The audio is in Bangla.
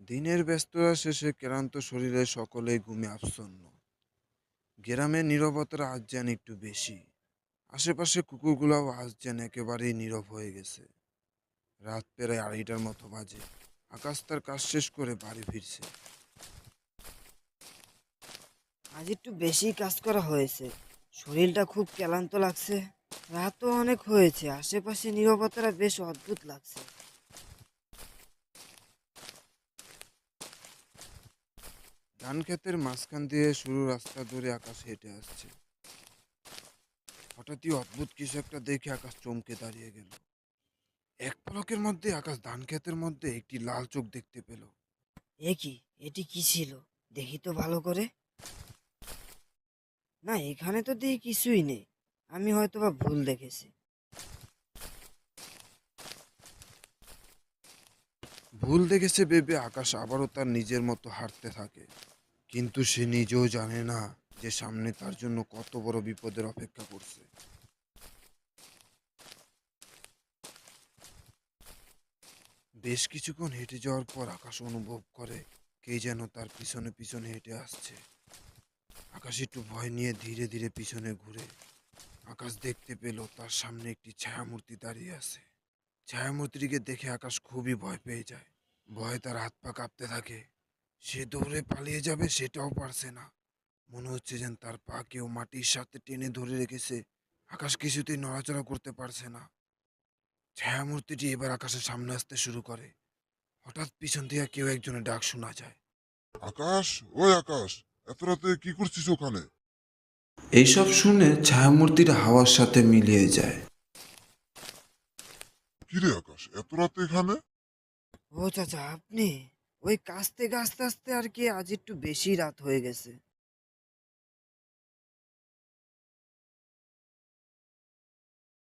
দিনের ব্যস্ততা শেষে ক্লান্ত শরীরে সকলেই ঘুমে আচ্ছন্ন। গ্রামের নীরবতার আজ যেন একটু বেশি। আশেপাশে কুকুরগুলাও আজ যেন একেবারেই নীরব হয়ে গেছে। রাত প্রায় আড়াইটার মতো বাজে। আকাশ তার কাজ শেষ করে বাড়ি ফিরছে। আজ একটু বেশি কাজ করা হয়েছে। শরীরটা খুব ক্লান্ত লাগছে। রাতও অনেক হয়েছে। আশেপাশে নীরবতাটা বেশ অদ্ভুত লাগছে। ধান ক্ষেতের মাঝখান দিয়ে শুরু রাস্তা ধরে আকাশ হেঁটে আসছে। হঠাৎই অদ্ভুত কিছু একটা দেখে আকাশ চমকে দাঁড়িয়ে গেল। এক পলকের মধ্যে আকাশ ধান ক্ষেতের মধ্যে একটি লাল চোখ দেখতে পেল। এ কি? এটি কি ছিল? দেখি তো ভালো করে। না এখানে তো দেখি কিছুই নেই। আমি হয়তো বা ভুল দেখেছি। ভুল দেখেছে ভেবে আকাশ আবারও তার নিজের মতো হাঁটতে থাকে। কিন্তু সে নিজেও জানে না যে সামনে তার জন্য কত বড় বিপদের অপেক্ষা করছে। বেশ কিছুক্ষণ হেঁটে যাওয়ার পর আকাশ অনুভব করে কে যেন তার পিছনে পিছনে হেঁটে আসছে। আকাশ একটু ভয় নিয়ে ধীরে ধীরে পিছনে ঘুরে আকাশ দেখতে পেল তার সামনে একটি ছায়ামূর্তি দাঁড়িয়ে আছে। ছায়ামূর্তিটিকে দেখে আকাশ খুবই ভয় পেয়ে যায়। ভয়ে তার হাত পা কাঁপতে থাকে। সে দৌড়ে পালিয়ে যাবে সেটাও পারছে না। মনে হচ্ছে যেন তার পা কেউ মাটির সাথে টেনে ধরে রেখেছে। আকাশ কিছুতেই নড়াচড়া করতে পারছে না। ছায়ামূর্তিটি এবার আকাশের সামনে আসতে শুরু করে। হঠাৎ পিছন থেকে কেউ একজনের ডাক শোনা যায়। আকাশ ওই আকাশ এত রাতে কি করছিস ওখানে? এইসব শুনে ছায়ামূর্তিটা হাওয়ার সাথে মিলিয়ে যায়। কিরে আকাশ এত রাতে এখানে? ও চাচা আপনি? ওই কাস্তে কাস্তে আস্তে আর কি আজ একটু বেশি রাত হয়ে গেছে।